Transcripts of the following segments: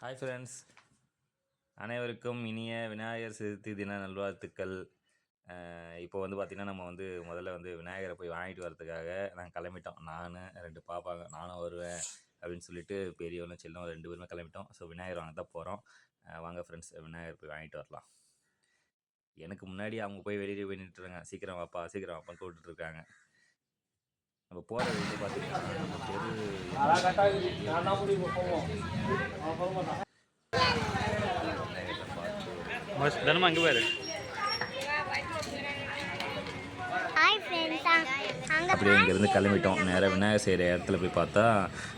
Hi friends அனைவருக்கும் இனிய விநாயகர் சதுர்த்தி தின நல்வாழ்த்துக்கள். இப்போ வந்து பார்த்திங்கன்னா நம்ம வந்து முதல்ல வந்து விநாயகரை போய் வாங்கிட்டு வரதுக்காக நாங்கள் கிளம்பிட்டோம். நான் ரெண்டு பாப்பாங்க நானும் வருவேன் அப்படின்னு சொல்லிட்டு பெரியவனும் சின்னவன் ரெண்டு பேருமே கிளம்பிட்டோம். ஸோ விநாயகர் வாங்க தான் போகிறோம் வாங்க ஃப்ரெண்ட்ஸ் விநாயகர் போய் வாங்கிட்டு வரலாம். எனக்கு முன்னாடி அவங்க போய் வெளியே போய் நின்றுட்டுருங்க சீக்கிரம் வாப்பா சீக்கிரம் வாப்பான்னு கூப்பிட்டுருக்காங்க நம்ம போகிறது வந்து பார்த்திங்கன்னா தனமா அங்கே பாரு அப்படியே இங்கேருந்து கிளம்பிட்டோம். நேராக விநாயகர் செய்கிற இடத்துல போய் பார்த்தா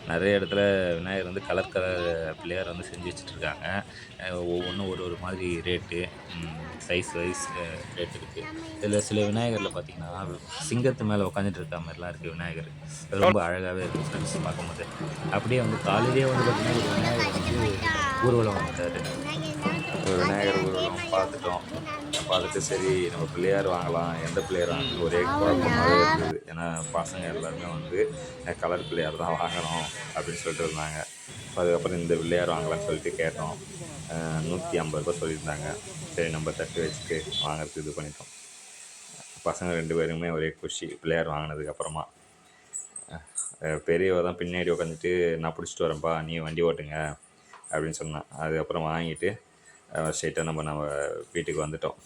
நிறைய இடத்துல விநாயகர் வந்து கலர் கலர் பிள்ளையார் வந்து செஞ்சு வச்சுட்ருக்காங்க ஒவ்வொன்றும் ஒரு ஒரு மாதிரி ரேட்டு சைஸ் வைஸ் ரேட் இருக்குது இதில் சில விநாயகரில் பார்த்தீங்கன்னா சிங்கத்து மேலே உட்காந்துட்டு இருக்க மாதிரிலாம் இருக்குது விநாயகர். அது ரொம்ப அழகாகவே இருக்குது ஃப்ரெண்ட்ஸ் பார்க்கும்போது. அப்படியே வந்து காலையிலேயே வந்து பார்த்திங்கன்னா ஊர்வலம் வந்துட்டார் ஒரு விநாயகர் ஊர்வலம் பார்த்துட்டோம். பார்த்துட்டு சரி நம்ம பிள்ளையார் வாங்கலாம் எந்த பிள்ளையார் வாங்கணும் ஒரே குழப்பமாகவே இருந்தது. ஏன்னா பசங்க எல்லாருமே வந்து கலர் பிள்ளையார் தான் வாங்கணும் அப்படின்னு சொல்லிட்டு இருந்தாங்க. அதுக்கப்புறம் இந்த பிள்ளையார் வாங்கலாம்னு சொல்லிட்டு கேட்டோம். நூற்றி ஐம்பது ரூபா சொல்லியிருந்தாங்க. சரி நம்ம தட்டு வச்சுட்டு வாங்குறதுக்கு இது பண்ணிட்டோம். பசங்க ரெண்டு பேருமே ஒரே குஷி பிள்ளையார் வாங்கினதுக்கப்புறமா பெரியவ தான் பின்னாடி உட்காந்துட்டு நான் பிடிச்சிட்டு வரேன்ப்பா நீ வண்டி ஓட்டுங்க. அப்படின்னு சொன்னான். அதுக்கப்புறம் வாங்கிட்டு ஸ்ட்ரெயிட்டாக நம்ம நம்ம வீட்டுக்கு வந்துட்டோம்.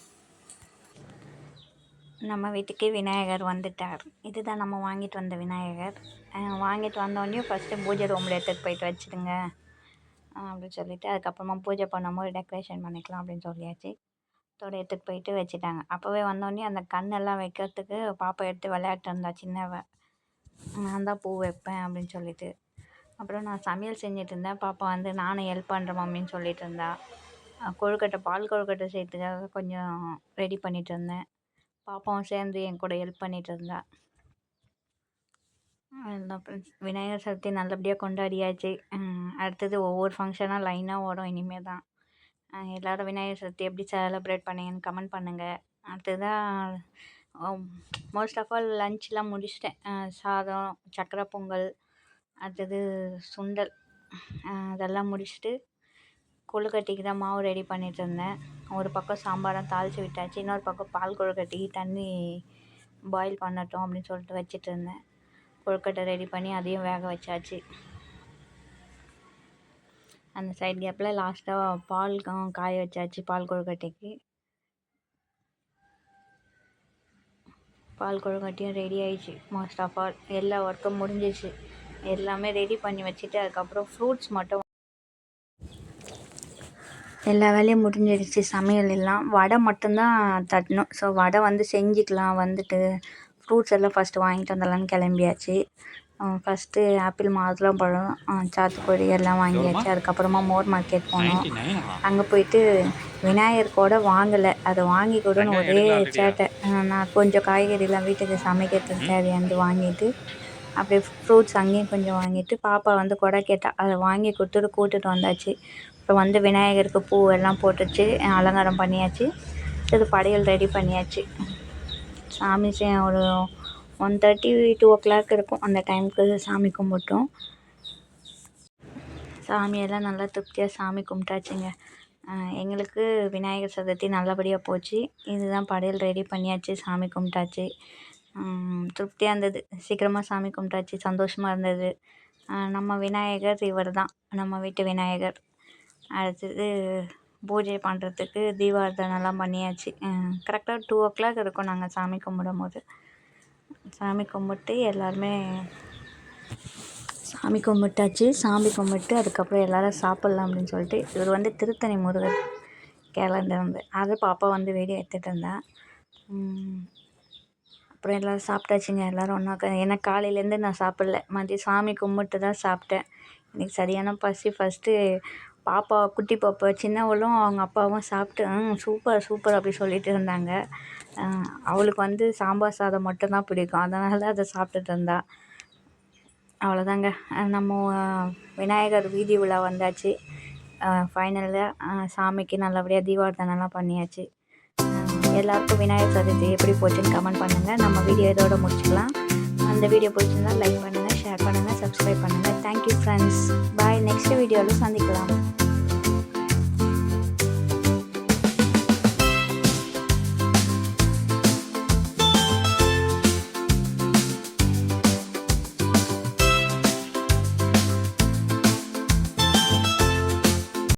நம்ம வீட்டுக்கு விநாயகர் வந்துட்டார். இதுதான் நம்ம வாங்கிட்டு வந்த விநாயகர். வாங்கிட்டு வந்தோடனே ஃபஸ்ட்டு பூஜை ரூமில் எடுத்துகிட்டு போயிட்டு வச்சுடுங்க. அப்படின்னு சொல்லிட்டு அதுக்கப்புறமா பூஜை பண்ணும்போது டெக்கரேஷன் பண்ணிக்கலாம் அப்படின்னு சொல்லியாச்சு. தோட எடுத்துகிட்டு போயிட்டு வச்சுட்டாங்க. அப்போவே வந்தோடனே அந்த கண்ணெல்லாம் வைக்கிறதுக்கு பாப்பா எடுத்து விளையாட்டு இருந்தா சின்னவ. நான் தான் பூ வைப்பேன் அப்படின்னு சொல்லிட்டு. அப்புறம் நான் சமையல் செஞ்சுட்டு இருந்தேன் பாப்பா வந்து நானும் ஹெல்ப் பண்ணுறேன் மம்மின்னு சொல்லிட்டு இருந்தா கொழுக்கட்டை பால் கொழுக்கட்டை செய்யறதுக்காக கொஞ்சம் ரெடி பண்ணிட்டு இருந்தேன் பாப்பாவும் சேர்ந்து என் கூட ஹெல்ப் பண்ணிட்டு இருந்தா அதுதான் ஃப்ரெண்ட்ஸ் விநாயகர் சதுர்த்தி நல்லபடியாக கொண்டாடியாச்சு. அடுத்தது ஒவ்வொரு ஃபங்க்ஷனாக லைனாக ஓடும் இனிமேல் தான் எல்லோரும் விநாயகர் சதுர்த்தி எப்படி செலிப்ரேட் பண்ணீங்கன்னு கமெண்ட் பண்ணுங்கள் அடுத்ததான் மோஸ்ட் ஆஃப் ஆல் லஞ்ச்லாம் முடிச்சிட்டேன். சாதம் சக்கரை பொங்கல் அடுத்தது சுண்டல். அதெல்லாம் முடிச்சுட்டு கொழுக்கட்டைக்கு தான் மாவு ரெடி பண்ணிட்டு இருந்தேன். ஒரு பக்கம் சாம்பாரம் தாளித்து விட்டாச்சு. இன்னொரு பக்கம் பால் கொழுக்கட்டைக்கு தண்ணி பாயில் பண்ணட்டும் அப்படின்னு சொல்லிட்டு வச்சிட்டு இருந்தேன். கொழுக்கட்டை ரெடி பண்ணி அதையும் வேக வச்சாச்சு. அந்த சைட் கேப்பில் லாஸ்ட்டாக பால் காய வச்சாச்சு பால் கொழுக்கட்டைக்கு பால் கொழுக்கட்டையும் ரெடி ஆயிடுச்சு. மோஸ்ட் ஆஃப் ஆல் எல்லா ஒர்க்கும் முடிஞ்சிச்சு. எல்லாமே ரெடி பண்ணி வச்சுட்டு அதுக்கப்புறம் ஃப்ரூட்ஸ் மட்டும் எல்லா வேலையும் முடிஞ்சிடுச்சு சமையல் எல்லாம். வடை மட்டும்தான் தட்டணும். ஸோ வடை வந்து செஞ்சுக்கலாம் வந்துட்டு ஃப்ரூட்ஸ் எல்லாம் ஃபஸ்ட்டு வாங்கிட்டு வந்துடலான்னு கிளம்பியாச்சு. ஃபஸ்ட்டு ஆப்பிள் மாதுளம்பழம் அஹ் சாத்துக்குடி எல்லாம் வாங்கியாச்சு. அதுக்கப்புறமா மோர் மார்க்கெட் போனோம். அங்கே போயிட்டு விநாயகர் கூட வாங்கலை. அதை வாங்கி கொடுன்னு ஒரே சேட்டை. நான் கொஞ்சம் காய்கறிலாம் வீட்டுக்கு சமைக்கிறதுக்கு தேவையானது வாங்கிட்டு அப்படியே ஃப்ரூட்ஸ் அங்கேயும் கொஞ்சம் வாங்கிட்டு பாப்பா வந்து கொடை கேட்டா அதை வாங்கி கொடுத்துட்டு கூட்டிட்டு வந்தாச்சு. அப்புறம் வந்து விநாயகருக்கு பூ எல்லாம் போட்டுச்சு அலங்காரம் பண்ணியாச்சு. இது படையல் ரெடி பண்ணியாச்சு. சாமி ஒரு one thirty two o'clock இருக்கும் அந்த டைமுக்கு சாமி கும்பிட்டோம். சாமியெல்லாம் நல்லா திருப்தியாக சாமி கும்பிட்டாச்சுங்க. எங்களுக்கு விநாயகர் சதுர்த்தி நல்லபடியாக போச்சு. இதுதான் படையல் ரெடி பண்ணியாச்சு சாமி கும்பிட்டாச்சு. திருப்தியாக இருந்தது. சீக்கிரமாக சாமி கும்பிட்டாச்சு. சந்தோஷமாக இருந்தது. நம்ம விநாயகர் இவர் தான் நம்ம வீட்டு விநாயகர். அடுத்தது பூஜை பண்ணுறதுக்கு தீபார்த்தனைலாம் பண்ணியாச்சு. கரெக்டாக டூ ஓ கிளாக் இருக்கும் நாங்கள் சாமி கும்பிடும் போது சாமி கும்பிட்டு எல்லாருமே சாமி கும்பிட்டாச்சு. சாமி கும்பிட்டு அதுக்கப்புறம் எல்லோரும் சாப்பிட்லாம் அப்படின்னு சொல்லிட்டு இவர் வந்து திருத்தணி முருகர் கேலண்டர் வந்து அதை பாப்பா வந்து வீடியோ எடுத்துகிட்டு இருந்தா. அப்புறம் எல்லோரும் சாப்பிட்டாச்சுங்க. எல்லோரும் ஒன்றா ஏன்னா காலையிலேருந்து நான் சாப்பிட்ல. மதியம் சாமி கும்பிட்டு தான் சாப்பிட்டேன். எனக்கு சரியான பசி. ஃபஸ்ட்டு பாப்பா குட்டி பாப்பா சின்னவளும் அவங்க அப்பாவும் சாப்பிட்டு ம் சூப்பர் சூப்பர் அப்படி சொல்லிட்டு இருந்தாங்க. அவளுக்கு வந்து சாம்பார் சாதம் மட்டும்தான் பிடிக்கும். அதனால் அதை சாப்பிட்டுட்டு இருந்தா. அவ்வளோதாங்க நம்ம விநாயகர் வீதி உலா வந்தாச்சு. ஃபைனலில் சாமிக்கு நல்லபடியாக தீபார்த்தனைலாம் பண்ணியாச்சு. எல்லாருக்கும் விநாயகர் சதுர்த்தி எப்படி போச்சுன்னு கமெண்ட் பண்ணுங்கள் நம்ம வீடியோ இதோட முடிச்சுக்கலாம். அந்த வீடியோ பிடிச்சிருந்தா லைக் பண்ணுங்கள் ஷேர் பண்ணுங்கள் சப்ஸ்கிரைப் பண்ணுங்கள் தேங்க்யூ ஃப்ரெண்ட்ஸ் பாய் நெக்ஸ்ட் வீடியோவில் சந்திக்கலாம்.